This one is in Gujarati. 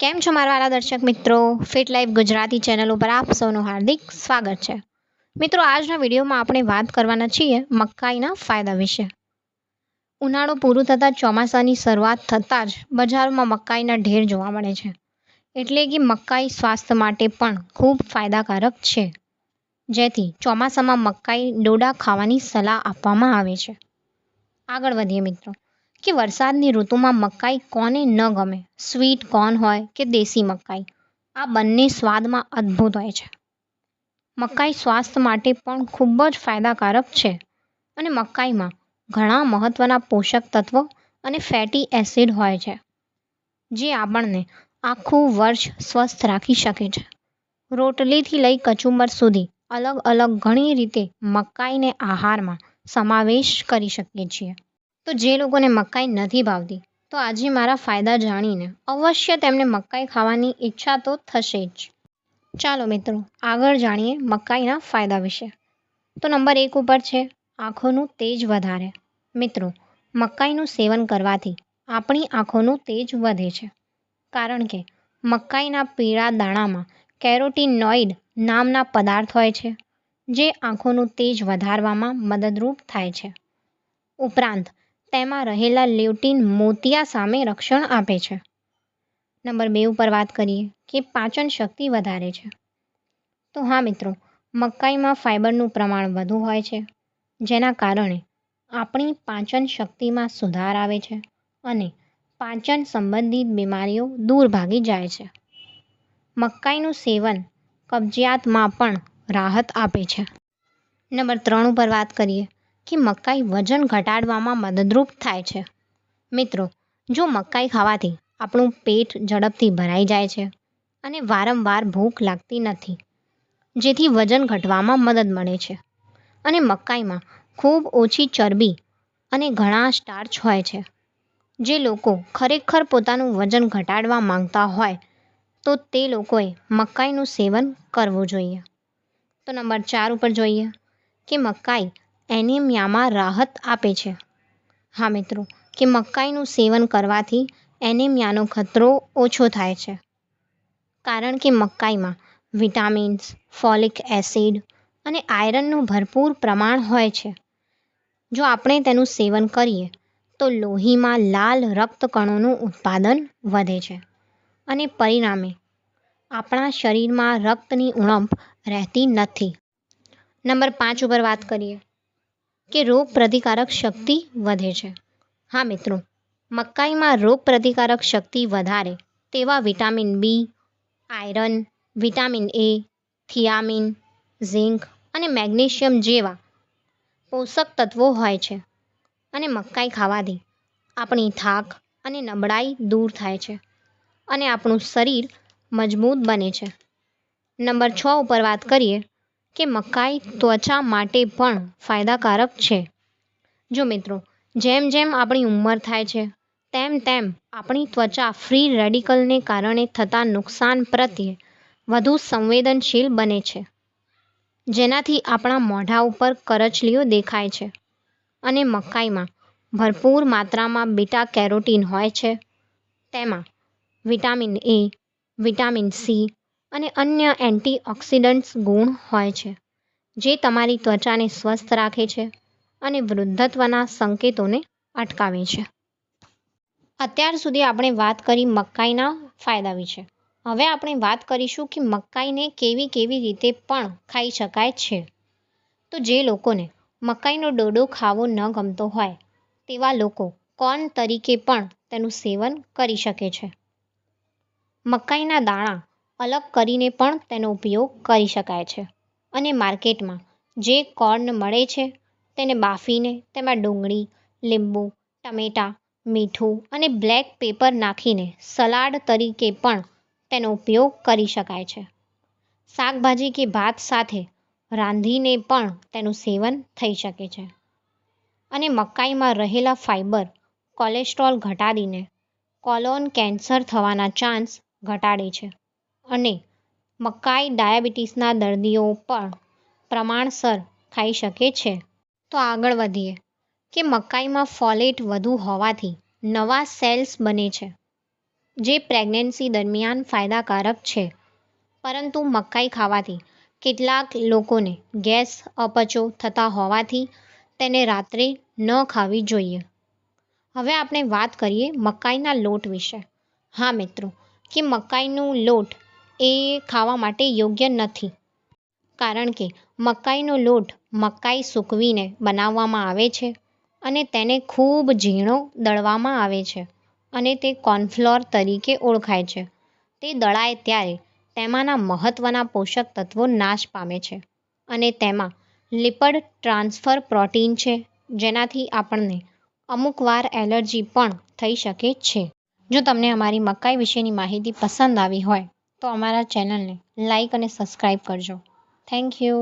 કેમ છો મારા વાલા દર્શક મિત્રો? ફિટ લાઈફ ગુજરાતી ચેનલ ઉપર આપ સૌનું હાર્દિક સ્વાગત છે. મિત્રો, આજના વિડીયોમાં આપણે વાત કરવાના છીએ મકાઈના ફાયદા વિશે. ઉનાળો પૂરું થતાં ચોમાસાની શરૂઆત થતાં જ બજારમાં મકાઈના ઢેર જોવા મળે છે. એટલે કે મકાઈ સ્વાસ્થ્ય માટે પણ ખૂબ ફાયદાકારક છે. જેથી ચોમાસામાં મકાઈ ડોડા ખાવાની સલાહ આપવામાં આવે છે. આગળ વધીએ મિત્રો. કે વરસાદની ઋતુમાં મકાઈ કોને ન ગમે? સ્વીટ કોર્ન હોય કે દેશી મકાઈ? આ બંને સ્વાદમાં અદ્ભુત હોય છે. મકાઈ સ્વાસ્થ્ય માટે પણ ખૂબ જ ફાયદાકારક છે. અને મકાઈમાં ઘણા મહત્ત્વના પોષક તત્વો અને ફેટી એસિડ હોય છે, જે આપણને આખું વર્ષ સ્વસ્થ રાખી શકે છે. રોટલીથી લઈ કચુંબર સુધી અલગ અલગ ઘણી રીતે મકાઈને આહારમાં સમાવેશ કરી શકીએ છીએ. તો જે લોકોને મકાઈ નથી ભાવતી, તો આજે મારા ફાયદા જાણીને અવશ્ય તેમને મકાઈ ખાવાની ઈચ્છા તો થશે જ. ચાલો મિત્રો, આગળ જાણીએ મકાઈના ફાયદા વિશે. તો નંબર એક ઉપર છે, આંખોનું તેજ વધારે. મિત્રો, મકાઈનું સેવન કરવાથી આપણી આંખોનું તેજ વધે છે. કારણ કે મકાઈના પીળા દાણામાં કેરોટીનોઇડ નામના પદાર્થ હોય છે, જે આંખોનું તેજ વધારવામાં મદદરૂપ થાય છે. ઉપરાંત તેમાં રહેલા લ્યુટીન મોતિયા સામે રક્ષણ આપે છે. નંબર બે ઉપર વાત કરીએ કે પાચન શક્તિ વધારે છે. તો હા મિત્રો, મકાઈમાં ફાઇબરનું પ્રમાણ વધુ હોય છે, જેના કારણે આપણી પાચન શક્તિમાં સુધાર આવે છે અને પાચન સંબંધિત બીમારીઓ દૂર ભાગી જાય છે. મકાઈનું સેવન કબજિયાતમાં પણ રાહત આપે છે. નંબર ત્રણ ઉપર વાત કરીએ કે મકાઈ વજન ઘટાડવામાં મદદરૂપ થાય છે. મિત્રો, જો મકાઈ ખાવાથી આપણું પેટ ઝડપથી ભરાઈ જાય છે અને વારંવાર ભૂખ લાગતી નથી, જેથી વજન ઘટવામાં મદદ મળે છે. અને મકાઈમાં ખૂબ ઓછી ચરબી અને ઘણા સ્ટાર્ચ હોય છે. જે લોકો ખરેખર પોતાનું વજન ઘટાડવા માંગતા હોય, તો તે લોકોએ મકાઈનું સેવન કરવું જોઈએ. તો નંબર ચાર ઉપર જોઈએ કે મકાઈ એનિમિયામાં રાહત આપે છે. હા, મિત્રો, કે મકાઈનું સેવન કરવાથી એનિમિયાનો ખતરો ઓછો થાય છે. કારણ કે મકાઈમાં વિટામિન્સ, ફોલિક એસિડ અને આયરનનું ભરપૂર પ્રમાણ હોય છે. જો આપણે તેનું સેવન કરીએ, તો લોહીમાં લાલ રક્તકણોનું ઉત્પાદન વધે છે અને પરિણામે આપણા શરીરમાં રક્તની ઉણપ રહેતી નથી. નંબર પાંચ ઉપર વાત કરીએ. કે રોગ પ્રતિકારક શક્તિ વધે છે. હા મિત્રો, મકાઈમાં રોગ પ્રતિકારક શક્તિ વધારે તેવા vitamin B, iron, vitamin A, thiamine, zinc અને મેગ્નેશિયમ જેવા પોષક તત્વો હોય છે અને મકાઈ ખાવાથી આપણી થાક અને નબળાઈ દૂર થાય છે અને આપણું શરીર મજબૂત બને છે. નંબર છ ઉપર વાત કરીએ કે મકાઈ ત્વચા માટે પણ ફાયદાકારક છે. જો મિત્રો, જેમ જેમ આપણી ઉંમર થાય છે, તેમ તેમ આપણી ત્વચા ફ્રી રેડિકલને કારણે થતા નુકસાન પ્રત્યે વધુ સંવેદનશીલ બને છે. જેનાથી આપણા મોઢા ઉપર કરચલીઓ દેખાય છે અને મકાઈમાં ભરપૂર માત્રામાં બીટા કેરોટીન હોય છે. તેમાં વિટામિન એ, વિટામિન સી અને અન્ય એન્ટીઓક્સિડન્ટ્સ ગુણ હોય છે, જે તમારી ત્વચાને સ્વસ્થ રાખે છે અને વૃદ્ધત્વના સંકેતોને અટકાવે છે. અત્યાર સુધી આપણે વાત કરી મકાઈના ફાયદા વિશે. હવે આપણે વાત કરીશું કે મકાઈને કેવી કેવી રીતે પણ ખાઈ શકાય છે. તો જે લોકોને મકાઈનો ડોડો ખાવો ન ગમતો હોય, તેવા લોકો કોર્ન તરીકે પણ તેનું સેવન કરી શકે છે. મકાઈના દાણા અલગ કરીને પણ તેનો ઉપયોગ કરી શકાય છે. અને માર્કેટમાં જે કોર્ન મળે છે, તેને બાફીને તેમાં ડુંગળી, લીંબુ, ટમેટાં, મીઠું અને બ્લેક પેપર નાખીને સલાડ તરીકે પણ તેનો ઉપયોગ કરી શકાય છે. શાકભાજી કે ભાત સાથે રાંધીને પણ તેનું સેવન થઈ શકે છે. અને મકાઈમાં રહેલા ફાઇબર કોલેસ્ટ્રોલ ઘટાડીને કોલોન કેન્સર થવાના ચાન્સ ઘટાડે છે. અને મકાઈ ડાયાબિટીસના દર્દીઓ પણ પ્રમાણસર ખાઈ શકે છે. તો આગળ વધીએ. કે મકાઈમાં ફોલેટ વધુ હોવાથી નવા સેલ્સ બને છે, જે પ્રેગ્નન્સી દરમિયાન ફાયદાકારક છે. પરંતુ મકાઈ ખાવાથી કેટલાક લોકોને ગેસ અપચો થતા હોવાથી તેને રાત્રે ન ખાવી જોઈએ. હવે આપણે વાત કરીએ મકાઈના લોટ વિશે. હા મિત્રો, કે મકાઈનો લોટ એ ખાવા માટે યોગ્ય નથી. કારણ કે મકાઈનો લોટ મકાઈ સૂકવીને બનાવવામાં આવે છે અને તેને ખૂબ ઝીણો દળવામાં આવે છે અને તે કોર્નફ્લોર તરીકે ઓળખાય છે. તે દળાય ત્યારે તેમાંના મહત્ત્વના પોષક તત્વો નાશ પામે છે અને તેમાં લિપડ ટ્રાન્સફર પ્રોટીન છે, જેનાથી આપણને અમુકવાર એલર્જી પણ થઈ શકે છે. જો તમને અમારી મકાઈ વિશેની માહિતી પસંદ આવી હોય તો અમારા ચેનલને લાઇક અને સબસ્ક્રાઈબ કરજો. Thank you.